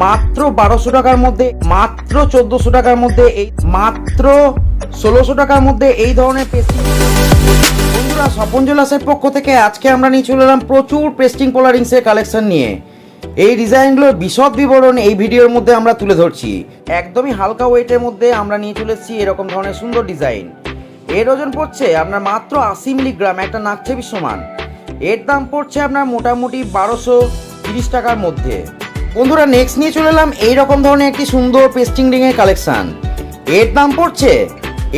মাত্র বারোশো টাকার মধ্যে, মাত্র চোদ্দোশো টাকার মধ্যে এই, মাত্র ষোলোশো টাকার মধ্যে এই ধরনের পেস্টিং বন্ধুরা, স্বপন জুয়েলার্সের পক্ষ থেকে আজকে আমরা নিয়ে চলে এলাম প্রচুর পেস্টিং পোলারিংসের কালেকশন নিয়ে। এই ডিজাইনগুলোর বিশদ বিবরণ এই ভিডিওর মধ্যে আমরা তুলে ধরছি। একদমই হালকা ওয়েটের মধ্যে আমরা নিয়ে চলে এসেছি এরকম ধরনের সুন্দর ডিজাইন। এর ওজন পড়ছে আপনার মাত্র আশি মিলিগ্রাম, একটা নাকছেবির সমান। এর দাম পড়ছে আপনার মোটামুটি বারোশো তিরিশ টাকার মধ্যে। বন্ধুরা নেক্সট নিয়ে চলে এলাম এইরকম ধরনের একটি সুন্দর পেস্টিং রিংয়ের কালেকশন এর দাম পড়ছে,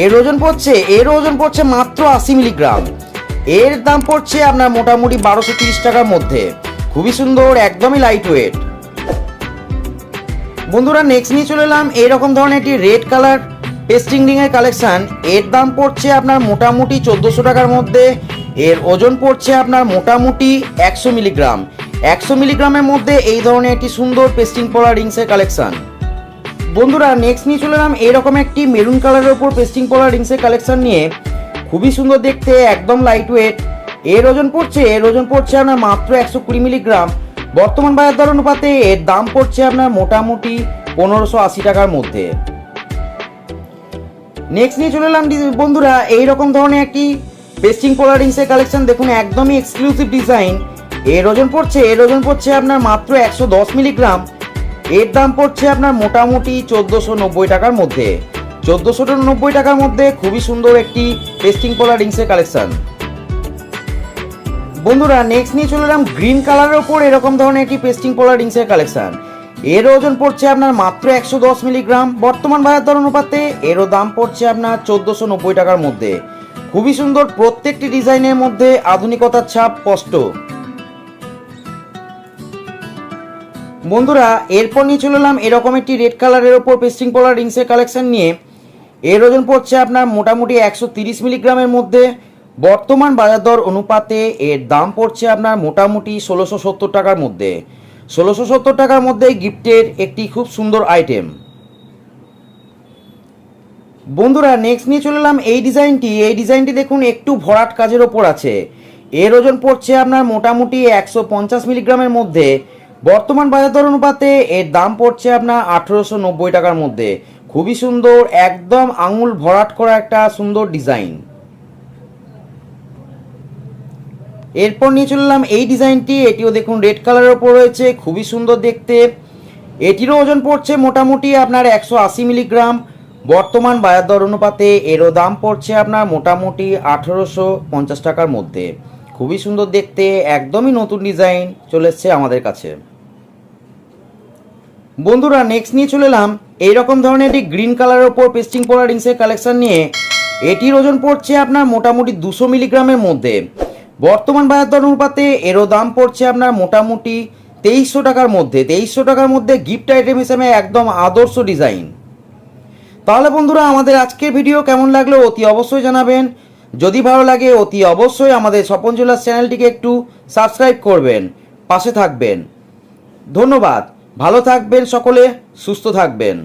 এর ওজন পড়ছে, এর ওজন পড়ছে মাত্র আশি মিলিগ্রাম এর দাম পড়ছে আপনার মোটামুটি বারোশো তিরিশ টাকার মধ্যে। খুবই সুন্দর, একদমই লাইট ওয়েট বন্ধুরা নেক্সট নিয়ে চলে এলাম এইরকম ধরনের একটি রেড কালার পেস্টিং রিংয়ের কালেকশন এর দাম পড়ছে আপনার মোটামুটি চোদ্দোশো টাকার মধ্যে। এর ওজন পড়ছে আপনার মোটামুটি একশো মিলিগ্রাম একশো মিলিগ্রামের মধ্যে এই ধরনের একটি সুন্দর পেস্টিং পড়া রিংসের কালেকশন। বন্ধুরা নেক্সট নিয়ে চলে এলাম এইরকম একটি মেরুন কালারের ওপর পেস্টিং পড়া রিংসের কালেকশন নিয়ে। খুবই সুন্দর দেখতে, একদম লাইট ওয়েট এর ওজন পড়ছে, এর ওজন পড়ছে আপনার মাত্র একশো কুড়ি মিলিগ্রাম। বর্তমান বাজার দর অনুপাতে এর দাম পড়ছে আপনার মোটামুটি পনেরোশো আশি টাকার মধ্যে। নেক্সট নিয়ে চলে এলাম বন্ধুরা, এইরকম ধরনের একটি পেস্টিং পোলার রিংসের কালেকশন। দেখুন, একদমই এক্সক্লুসিভ ডিজাইন এর ওজন পড়ছে, এর ওজন পড়ছে আপনার মাত্র একশো দশ মিলিগ্রাম। এর দাম পড়ছে আপনার মোটামুটি চোদ্দোশো নব্বই টাকার মধ্যে। চোদ্দোশো নব্বই টাকার মধ্যে খুবই সুন্দর একটি পেস্টিং পোলার রিংসের কালেকশান। বন্ধুরা নেক্সট নিয়ে চলে এলাম গ্রিন কালারের ওপর এরকম ধরনের একটি পেস্টিং পোলার রিংসের কালেকশান। এর ওজন পড়ছে আপনার মাত্র একশো দশ মিলিগ্রাম। বর্তমান বাজার দর অনুপাতে এরও দাম পড়ছে আপনার চোদ্দোশো নব্বই টাকার মধ্যে। খুবই সুন্দর প্রত্যেকটি ডিজাইনের মধ্যে আধুনিকতার ছাপ স্পষ্ট। বন্ধুরা, এরপর নিয়ে চলে এলাম এরকম একটি রেড কালারের ওপর পেস্টিং পোলার রিংসের কালেকশন নিয়ে। এর ওজন পড়ছে আপনার মোটামুটি একশো তিরিশ মিলিগ্রামের মধ্যে। বর্তমান বাজার দর অনুপাতে এর দাম পড়ছে আপনার মোটামুটি ষোলোশো সত্তর টাকার মধ্যে। ষোলোশো সত্তর টাকার মধ্যে গিফটের একটি খুব সুন্দর আইটেম বন্ধুরা নেক্সট নিয়ে চলে এলাম এই ডিজাইনটি এই ডিজাইনটি দেখুন, একটু ভরাট কাজের ওপর আছে। এর ওজন পড়ছে আপনার মোটামুটি একশো পঞ্চাশ মিলিগ্রামের মধ্যে। বর্তমান বাজার দর অনুপাতে এর দাম পড়ছে আপনার আঠেরোশো নব্বই টাকার মধ্যে। খুবই সুন্দর, একদম আঙুল ভরাট করা একটা সুন্দর ডিজাইন। এরপর নিয়ে চললাম এই ডিজাইনটি, এটিও দেখুন রেড কালারের ওপর রয়েছে, খুবই সুন্দর দেখতে। এটিরও ওজন পড়ছে মোটামুটি আপনার একশো আশি মিলিগ্রাম। বর্তমান বাজার দর অনুপাতে এরও দাম পড়ছে আপনার মোটামুটি আঠেরোশো পঞ্চাশ টাকার মধ্যে। খুবই সুন্দর দেখতে, একদমই নতুন ডিজাইন চলে আমাদের কাছে। বন্ধুরা নেক্সট নিয়ে চলে এলাম। এইরকম ধরনের একটি গ্রিন কালারের ওপর পেস্টিং পোলা রিংসের কালেকশন নিয়ে। এটির ওজন পড়ছে আপনার মোটামুটি দুশো মিলিগ্রামের মধ্যে। বর্তমান বাজার দর অনুপাতে এরও দাম পড়ছে আপনার মোটামুটি তেইশশো টাকার মধ্যে। তেইশশো টাকার মধ্যে গিফট আইটেম হিসেবে একদম আদর্শ ডিজাইন তাহলে বন্ধুরা, আমাদের আজকের ভিডিও কেমন লাগল অতি অবশ্যই জানাবেন। যদি ভালো লাগে, অতি অবশ্যই আমাদের স্বপন জুয়েলার্স চ্যানেলটিকে একটু সাবস্ক্রাইব করবেন। পাশে থাকবেন। ধন্যবাদ। ভালো থাকবেন সকলে সুস্থ থাকবেন।